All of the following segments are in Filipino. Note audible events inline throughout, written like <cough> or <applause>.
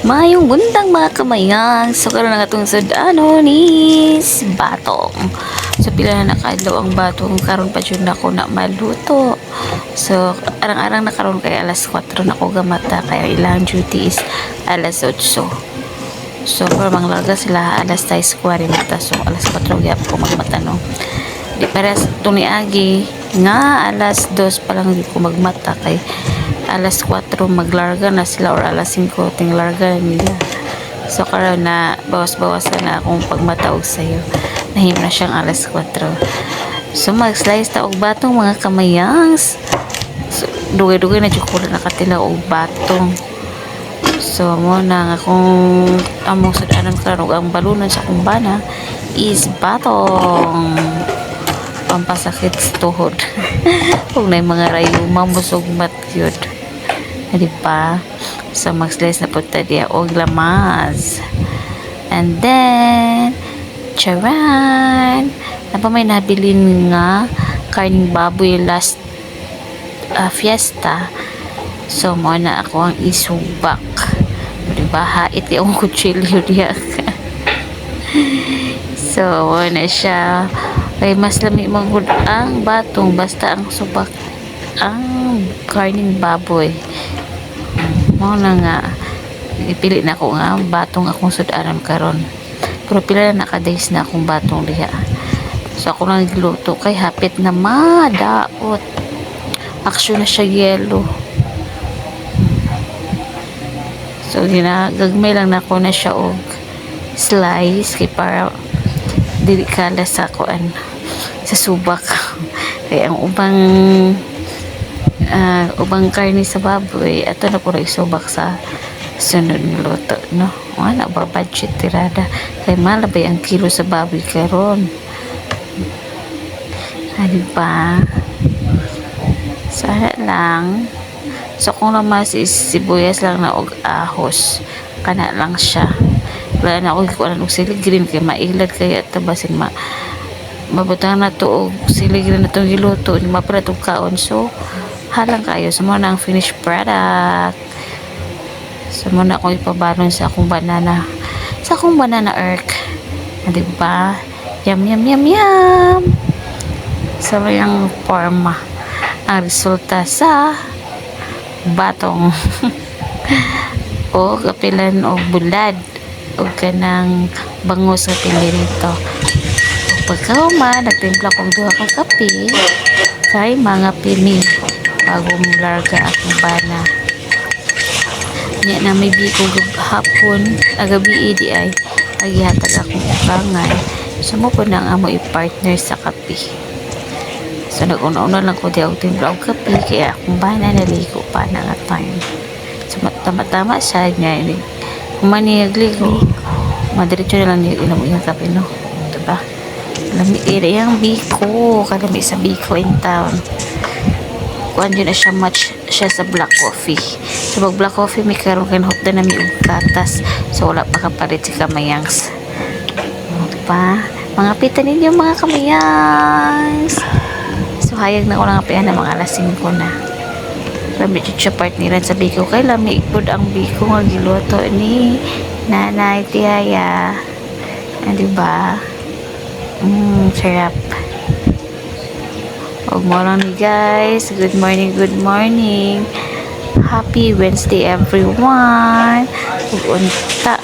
Mayong bundang mga kamayang. So, karoon na itong ano ni Batong. So, pila na nakadlaw ang batong. Karoon pa dyan ako na maluto. So, arang-arang na karoon kay alas 4 na ako gamata. Kaya ilang duty is alas 8. So, para manglarga sila alas 6.40. So, alas 4 gyap ko magmata no. Di itong ni Agi nga alas 2 pa lang ko magmata kay alas 4 maglarga na sila or alas 5 ting larga na nila. So karon na bawas-bawasan na akong pagmataog sa'yo. Nahim na siyang alas 4. So mag-slice ta og batong mga kamayangs. So, dugay-dugay na na nakatila og batong. So mo na nga kung among sudanan karon og ang balunan sa akong bana is batong pampasakit sa tuhod. <laughs> Kung na mga rayuma musog mat yun. Di ba? So, mag-slice na po tayo og lamas. And then, charan! Na pa may nabilin nga karning baboy last uh, fiesta. So, mo na ako ang isubak. Di ba? Hait yung kutsilyo diya. <laughs> so, mo na siya. Kay mas lami manghud ang batong basta ang subak ang karning baboy. Mo na nga ipili na ko nga batong akong sudaran karon. Pero pila na nakadays na akong batong diha. So ako lang giluto kay hapit na madaot. Aksyon na siya yelo. So ginagagmay lang na ko na siya og slice kay para dili sa kuan sa subak. <laughs> kay ang ubang ah, ubang karne sa baboy ato na puro isubak sa sunod nga luto no? Wala ba budget tirada. Kay malabay ang kilo sa baboy karon. Ano ba? Sana lang. So kung namas is sibuyas lang na og ahos kana lang siya. Wala na ako ikuan og sili green kay mailad kaya tabasin ma mabutang na to og sili green na itong giluto ni itong kaon. So halang kayo. Sa so, ang finished product. So muna akong ipabalon sa akong banana. Sa akong banana erk ah, di ba yum yum yum yum. Sa mayang forma. Ang resulta sa batong. <laughs> O kapilan o bulad. O kanang bangus sa pinirito pagkauma nagtimpla kong duha ka kape. Kay mga pini bago larga akong bana niya na may biko hapon. Agabi di ay agihatag akong ukangay so mo po nang amo i-partner sa kape. So nag-una-una lang ko di ako timpla og kape kaya akong bana naligo pa na nga time. So tama-tama siya niya ini kung maniyagligo madiretso na lang inom yung kape no? Diba? Lami area yung biko. Kalami sa biko in town kuan yun na siya match siya sa black coffee. So pag black coffee may karoon kanhot na nami og so wala pa kapalit si kamayangs diba mga pita ninyo mga kamayangs so hayag na ko lang kapihan na mga alas 5 na. Lami siya partneran sa biko. Kay lami ipod ang biko nga giluto ni nanay tiyaya. Ah, diba mm, sarap Huwag mo lang ni guys. Good morning, good morning. Happy Wednesday everyone. Ug unta.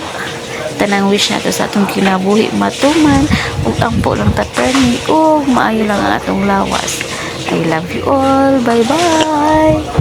Tanang wish nato sa atong kinabuhi matuman. Ug ang po lang taperni. Ug maayo lang ang atong lawas. I love you all. Bye-bye.